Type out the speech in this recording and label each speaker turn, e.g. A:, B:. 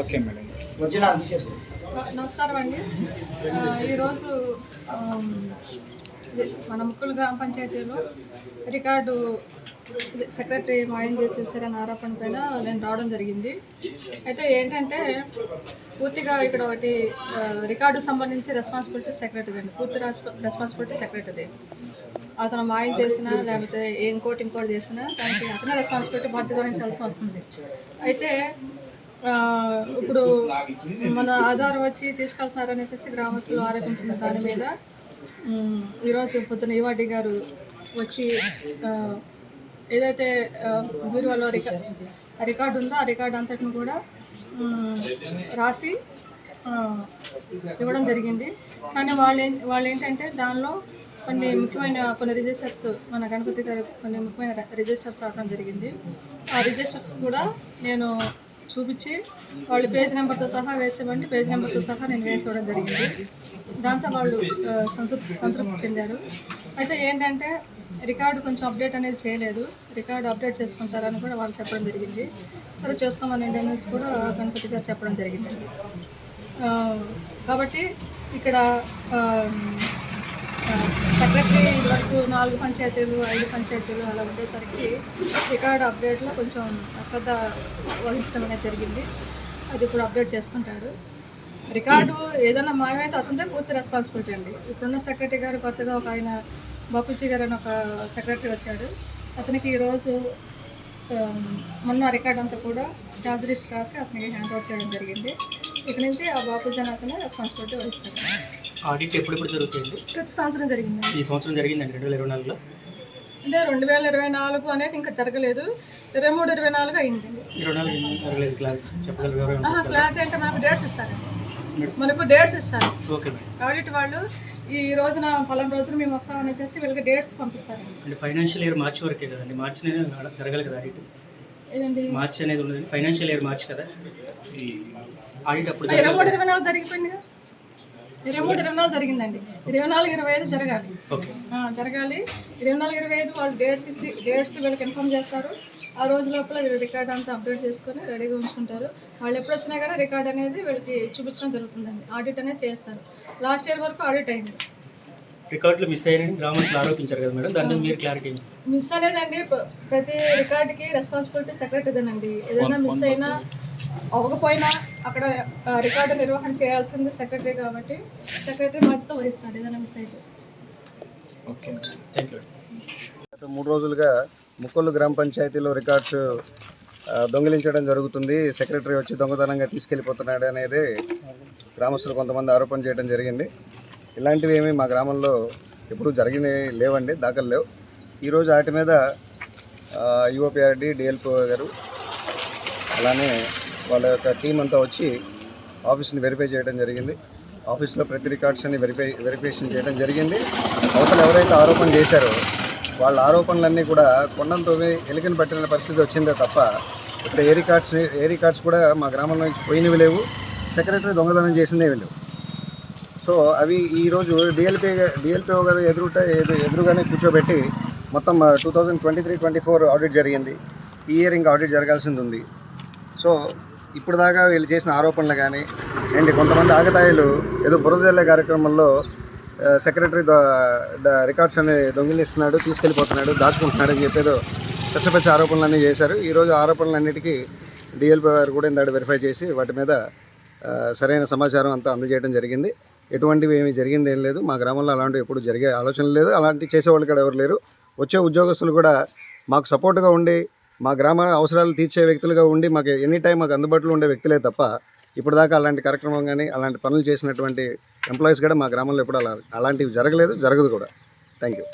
A: Okay madam.
B: నమస్కారం అండి. ఈరోజు మన ముక్కులు గ్రామ పంచాయతీలో రికార్డు సెక్రటరీ మాయం చేసేసారని ఆరోపణ పైన నేను రావడం జరిగింది. అయితే ఏంటంటే పూర్తిగా ఇక్కడ ఒకటి రికార్డు సంబంధించి రెస్పాన్సిబిలిటీ సెక్రటరీ అండి. పూర్తి రెస్పాన్సిబిలిటీ సెక్రటరీ అతను మాయం చేసినా లేకపోతే ఇంకోటి ఇంకోటి చేసినా దానికి అతనే రెస్పాన్సిబిలిటీ బాధ్యత వహించాల్సి వస్తుంది. అయితే ఇప్పుడు మన ఆధారం వచ్చి తీసుకెళ్తున్నారనేసి గ్రామస్తులు ఆరోపించిన దాని మీద ఈరోజు పొద్దున ఈవాడి గారు వచ్చి ఏదైతే బీరువాలో రికా రికార్డు ఉందో ఆ రికార్డు అంతటిని కూడా రాసి ఇవ్వడం జరిగింది. కానీ వాళ్ళు వాళ్ళు ఏంటంటే దానిలో కొన్ని ముఖ్యమైన కొన్ని రిజిస్టర్స్ మన గణపతి గారు కొన్ని ముఖ్యమైన రిజిస్టర్స్ అవడం జరిగింది. ఆ రిజిస్టర్స్ కూడా నేను చూపించి వాళ్ళు పేజ్ నెంబర్తో సహా వేసేవండి పేజ్ నెంబర్తో సహా నేను వేసుకోవడం జరిగింది. దాంతో వాళ్ళు సంతృప్తి సంతృప్తి చెందారు. అయితే ఏంటంటే రికార్డు కొంచెం అప్డేట్ అనేది చేయలేదు. రికార్డు అప్డేట్ చేసుకుంటారని కూడా వాళ్ళు చెప్పడం జరిగింది. సరే చేసుకోమని అనేసి కూడా గణపతి గారు చెప్పడం జరిగింది. కాబట్టి ఇక్కడ ఆ, సెక్రటరీ నాలుగు పంచాయతీలు ఐదు పంచాయతీలు అలా ఉండేసరికి రికార్డ్ అప్డేట్లో కొంచెం అశ్రద్ధ వహించడం అనేది జరిగింది. అది ఇప్పుడు అప్డేట్ చేసుకుంటాడు. రికార్డు ఏదైనా మాయమైతే అతనిదే పూర్తి రెస్పాన్సిబిలిటీ అండి. ఇప్పుడున్న సెక్రటరీ గారు కొత్తగా ఒక ఆయన బాపూజీ గారు అని ఒక సెక్రటరీ వచ్చాడు. అతనికి ఈరోజు మొన్న రికార్డ్ అంతా కూడా ఛార్జ్ లిస్ట్ రాసి అతనికి హ్యాండ్ ఓవర్ చేయడం జరిగింది. ఇక నుంచి ఆ బాపూజీ అని అతను రెస్పాన్సిబిలిటీ వహిస్తాడు.
C: ఆడిట్ ఎప్పుడెప్పుడు జరుగుతుంది
B: ప్రతి సంవత్సరం జరిగింది
C: ఈ సంవత్సరం జరిగిందండి రెండు వేల ఇరవై నాలుగులో?
B: అంటే రెండు వేల ఇరవై నాలుగు అనేది ఇంకా జరగలేదు. ఇరవై మూడు ఇరవై నాలుగు అయింది.
C: ఇరవై నాలుగు జరగలేదు. క్లాస్ చెప్పగలరు
B: ఆహా? క్లారిటీ అంటే మనకు డేట్స్ ఇస్తారండి మనకు డేట్స్ ఇస్తారు.
C: Okay madam.
B: ఆడిట్ వాళ్ళు ఈ రోజున పలానా రోజున మేము వస్తామనేసి వీళ్ళకి డేట్స్ పంపిస్తారండి
C: అంటే ఫైనాన్షియల్ ఇయర్ మార్చి వరకే కదండి. మార్చి అనేది జరగాలి కదా ఆడిట్?
B: ఏదండి?
C: మార్చి అనేది ఉండదు. ఫైనాన్షియల్ ఇయర్ మార్చి కదా? ఆడిట్ అప్పుడు
B: ఇరవై మూడు
C: జరగాలి
B: ఇరవై నాలుగు జరిగిపోయింది కదా. ఇరవై మూడు ఇరవై నాలుగు జరిగిందండి. ఇరవై నాలుగు ఇరవై ఐదు జరగాలి. జరగాలి. ఇరవై నాలుగు ఇరవై ఐదు వాళ్ళు డేట్స్ ఇచ్చి డేట్స్ వీళ్ళకి ఇన్ఫామ్ చేస్తారు. ఆ రోజు లోపల వీళ్ళు రికార్డ్ అంతా అప్డేట్ చేసుకొని రెడీగా ఉంచుకుంటారు. వాళ్ళు ఎప్పుడు వచ్చినా కానీ రికార్డ్ అనేది వీళ్ళకి చూపించడం జరుగుతుందండి. ఆడిట్ అనేది చేస్తారు. లాస్ట్ ఇయర్ వరకు ఆడిట్ అయింది.
C: రికార్డులు మిస్ అయ్యారని గ్రామస్తులు ఆరోపించారు కదా మేడం? దాని మీద మీరు క్లారిటీ
B: మిస్ అనేదండి ప్ర- ప్రతి రికార్డుకి రెస్పాన్సిబిలిటీ సెక్రటరీదేనండి. ఏదైనా మిస్ అయినా అవ్వకపోయినా అక్కడ రికార్డు నిర్వహణ చేయాల్సింది సెక్రటరీ కాబట్టి సెక్రటరీ బాధ్యత వహిస్తాడు ఏదైనా మిస్ అయితే.
A: ఓకే.
C: Thank you.
D: గత మూడు రోజులుగా ముక్కొల్లు గ్రామ పంచాయతీలో రికార్డ్స్ దొంగిలించడం జరుగుతుంది. సెక్రటరీ వచ్చి దొంగతనంగా తీసుకెళ్ళిపోతున్నాడు అనేది గ్రామస్తులు కొంతమంది ఆరోపణ చేయడం జరిగింది. ఇలాంటివి ఏమీ మా గ్రామంలో ఎప్పుడూ జరిగినవి లేవండి దాఖలు లేవు. ఈరోజు వాటి మీద యువపిఆర్డి డిఎల్పో గారు అలానే వాళ్ళ యొక్క టీం అంతా వచ్చి ఆఫీస్ని వెరిఫై చేయడం జరిగింది. ఆఫీస్లో ప్రతి రికార్డ్స్ అన్ని వెరిఫై వెరిఫికేషన్ చేయడం జరిగింది. అవతల ఎవరైతే ఆరోపణ చేశారో వాళ్ళ ఆరోపణలన్నీ కూడా కొండంతో ఎలికని పట్టిన పరిస్థితి వచ్చిందే తప్ప ఇక్కడ ఏ రికార్డ్స్ ఏ రికార్డ్స్ కూడా మా గ్రామంలో నుంచి పోయినవి లేవు. సెక్రటరీ దొంగతనం చేసిందేవి లేవు సో అవి ఈరోజు డిఎల్పీ డిఎల్పిఓ గారు ఎదురుట ఎదురుగానే కూర్చోబెట్టి మొత్తం two thousand twenty three twenty four audit జరిగింది. ఈ ఇయర్ ఇంకా ఆడిట్ జరగాల్సింది ఉంది. సో ఇప్పుడు దాకా వీళ్ళు చేసిన ఆరోపణలు కానీ అండ్ కొంతమంది ఆగతాయిలు ఏదో బురద జల్లే కార్యక్రమంలో సెక్రటరీ రికార్డ్స్ అనే దొంగిలిస్తున్నాడు తీసుకెళ్ళిపోతున్నాడు దాచుకుంటున్నాడు అని చెప్పేదో పెద్ద పెద్ద ఆరోపణలన్నీ చేశారు. ఈరోజు ఆరోపణలన్నిటికీ డిఎల్పీ గారు కూడా ఇందాడు వెరిఫై చేసి వాటి మీద సరైన సమాచారం అంతా అందజేయడం జరిగింది. ఎటువంటివి ఏమి జరిగింది ఏం లేదు. మా గ్రామంలో అలాంటివి ఎప్పుడు జరిగే ఆలోచన లేదు. అలాంటివి చేసేవాళ్ళు కూడా ఎవరు లేరు. వచ్చే ఉద్యోగస్తులు కూడా మాకు సపోర్ట్గా ఉండి మా గ్రామ అవసరాలు తీర్చే వ్యక్తులుగా ఉండి మాకు ఎనీ టైం మాకు అందుబాటులో ఉండే వ్యక్తులే తప్ప ఇప్పుడు దాకా అలాంటి కార్యక్రమం కానీ అలాంటి పనులు చేసినటువంటి ఎంప్లాయీస్ కూడా మా గ్రామంలో ఎప్పుడు అలా అలాంటివి జరగలేదు జరగదు కూడా. Thank you